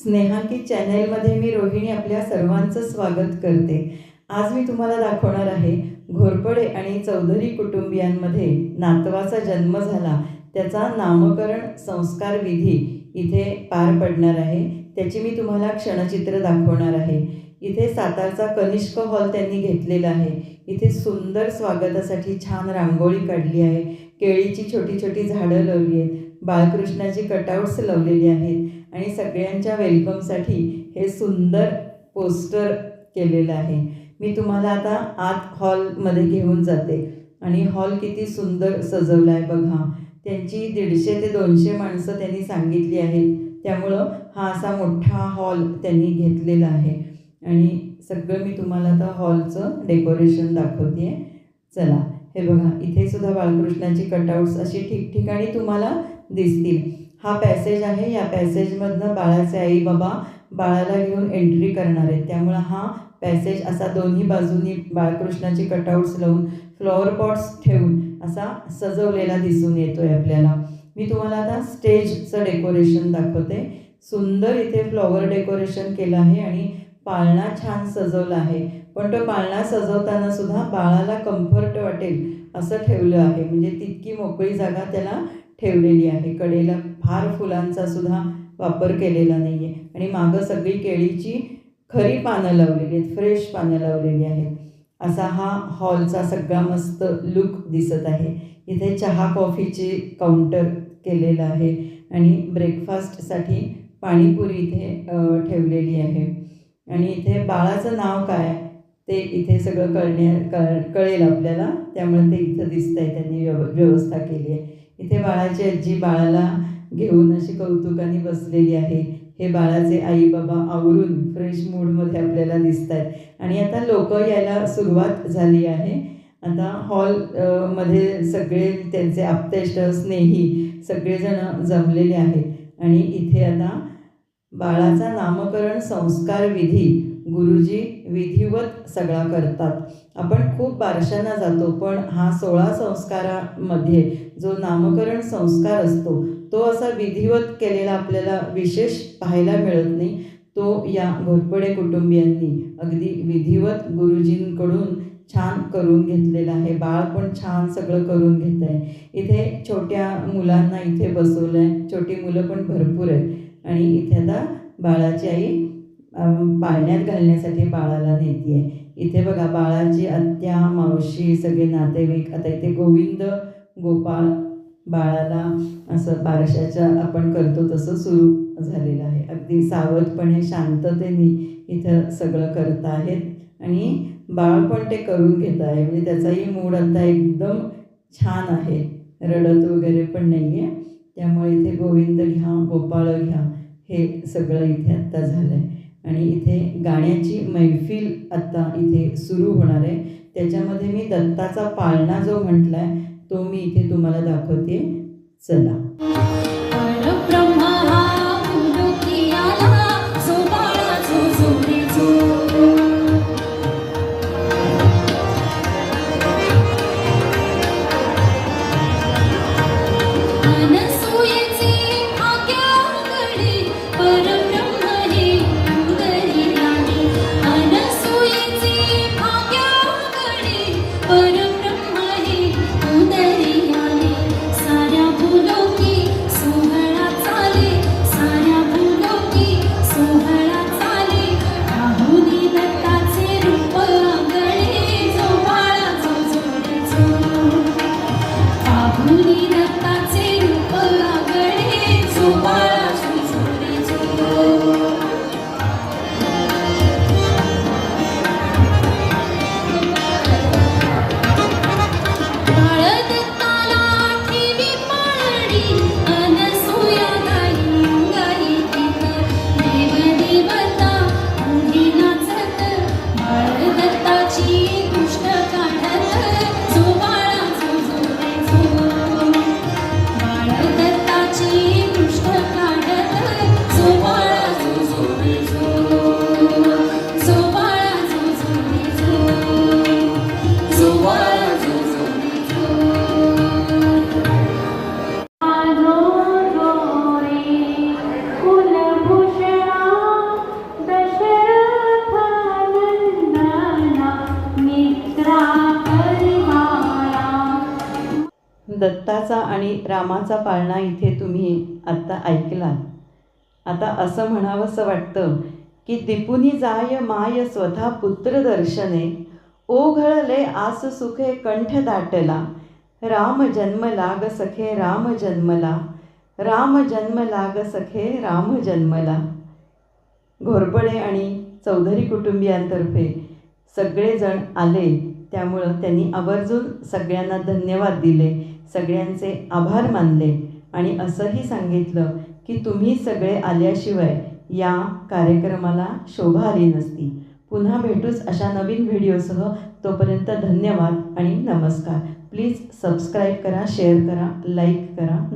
स्नेहांकी चॅनेलमध्ये मी रोहिणी आपल्या सर्वांचं स्वागत करते. आज मी तुम्हाला दाखवणार आहे घोरपडे आणि चौधरी कुटुंबियांमध्ये नातवाचा जन्म झाला. त्याचा नामकरण संस्कार विधी इथे पार पडणार आहे. त्याची मी तुम्हाला क्षणचित्र दाखवणार आहे. इथे सातारचा कनिष्क हॉल त्यांनी घेतलेला आहे. इथे सुंदर स्वागतासाठी छान रांगोळी काढली आहे. केळीची छोटी छोटी झाडं लावली आहेत. बाळकृष्णाची कटआउट्स लावलेली आहेत. आणि सगळ्यांच्या वेलकमसाठी हे सुंदर पोस्टर केलेलं आहे. मी तुम्हाला आता आत हॉलमध्ये घेऊन जाते. आणि हॉल किती सुंदर सजवला आहे बघा. त्यांची दीडशे ते दोनशे माणसं त्यांनी सांगितली आहेत. त्यामुळं हा असा मोठा हॉल त्यांनी घेतलेला आहे. आणि सगळं मी तुम्हाला आता हॉलचं डेकोरेशन दाखवते चला. हे बघा इथे सुद्धा बाळकृष्णाची कटआउट्स अशी ठिकठिकाणी तुम्हाला दिसतील. हा पॅसेज आहे या पॅसेजमधनं बाळाचे आई बाबा बाळाला घेऊन एंट्री करणार आहेत. त्यामुळं हा पॅसेज असा दोन्ही बाजूनी बाळकृष्णाची कटआउट्स लावून फ्लॉवर पॉट्स ठेवून असा सजवलेला दिसून येतो आहे आपल्याला. मी तुम्हाला आता स्टेजचं डेकोरेशन दाखवते. सुंदर इथे फ्लॉवर डेकोरेशन केलं आहे आणि पाळणा छान सजवला आहे. पण तो पाळणा सजवताना सुद्धा बाळाला कम्फर्ट वाटेल असं ठेवलं आहे. म्हणजे तितकी मोकळी जागा त्याला ठेवलेली आहे. कडेला फार फुलांचा सुद्धा वापर केलेला नाही आहे आणि मागं सगळी केळीची खरी पानं लावलेली आहेत फ्रेश पानं लावलेली आहेत. असा हा हॉलचा सगळा मस्त लुक दिसत आहे. इथे चहा कॉफीचे काउंटर केलेलं आहे. आणि ब्रेकफास्टसाठी पाणीपुरी इथे ठेवलेली आहे. आणि इथे बाळाचं नाव काय? ते इथे सगळं कळण्या कळ कळेल आपल्याला. त्यामुळे ते इथं दिसत आहे त्यांनी व्यव व्यवस्था केली आहे. इथे बाळाची आजी बाळाला घेऊन अशी कौतुकाने बसलेली आहे. हे बाळाचे आई बाबा आवरून फ्रेश मूडमध्ये आपल्याला दिसत आहेत आणि आता लोक यायला सुरुवात झाली आहे. आता हॉलमध्ये सगळे त्यांचे आप्तेष्ट स्नेही सगळेजण जमलेले आहेत. आणि इथे आता बाळाचा नामकरण संस्कार विधी गुरुजी विधिवत सगळा करतात. आपण खूप बारशांना जातो पण हा सोळा संस्कारामध्ये जो नामकरण संस्कार असतो तो असा विधिवत केलेला आपल्याला विशेष पाहायला मिळत नाही. तो या घोरपडे कुटुंबियांनी अगदी विधिवत गुरुजींकडून छान करून घेतलेला आहे. बाळ पण छान सगळं करून घेत आहे. इथे छोट्या मुलांना इथे बसवलं आहे छोटी मुलं पण भरपूर आहेत. आणि इथे आता बाळाची आई पाळण्यात घालण्यासाठी बाळाला नेते आहे इथे बघा बाळाची आत्या मावशी सगळे नातेवाईक आता इथे गोविंद गोपाळ बाळाला असं बारशाच्या आपण करतो तसं सुरू झालेलं आहे. अगदी सावधपणे शांततेने इथं सगळं करत आहेत. आणि बाळ पण ते करून घेत आहे. म्हणजे त्याचाही मूड आता एकदम छान आहे. रडत वगैरे पण नाही आहे त्यामुळे इथे गोविंद घ्या गोपाळ घ्या हे सगळं इथे आत्ता झालं आहे आणि इथे गाण्याची मैफिल आत्ता इथे सुरू होणार आहे. त्याच्यामध्ये मी दत्ताचा पाळणा जो म्हटला आहे तो मी इथे तुम्हाला दाखवते. चला. दत्ताचा आणि रामाचा पाळणा इथे तुम्ही आत्ता ऐकलात. आता असं म्हणावंसं वाटतं की दिपुनी जाय माय स्वतः पुत्र दर्शने ओघळले आस सुखे कंठ दाटला राम जन्म लाग सखे राम जन्मला राम जन्म लाग सखे राम जन्मला. घोरपडे आणि चौधरी कुटुंबियांतर्फे सगळेजण आले त्यामुळं त्यांनी आवर्जून सगळ्यांना धन्यवाद दिले. सगळ्यांचे आभार मानले आणि असंही सांगितलं की तुम्ही सगळे आल्याशिवाय या कार्यक्रमाला शोभा आली नसती. पुन्हा भेटूच अशा नवीन व्हिडिओसह. तोपर्यंत धन्यवाद आणि नमस्कार. प्लीज सबस्क्राईब करा शेअर करा लाईक करा.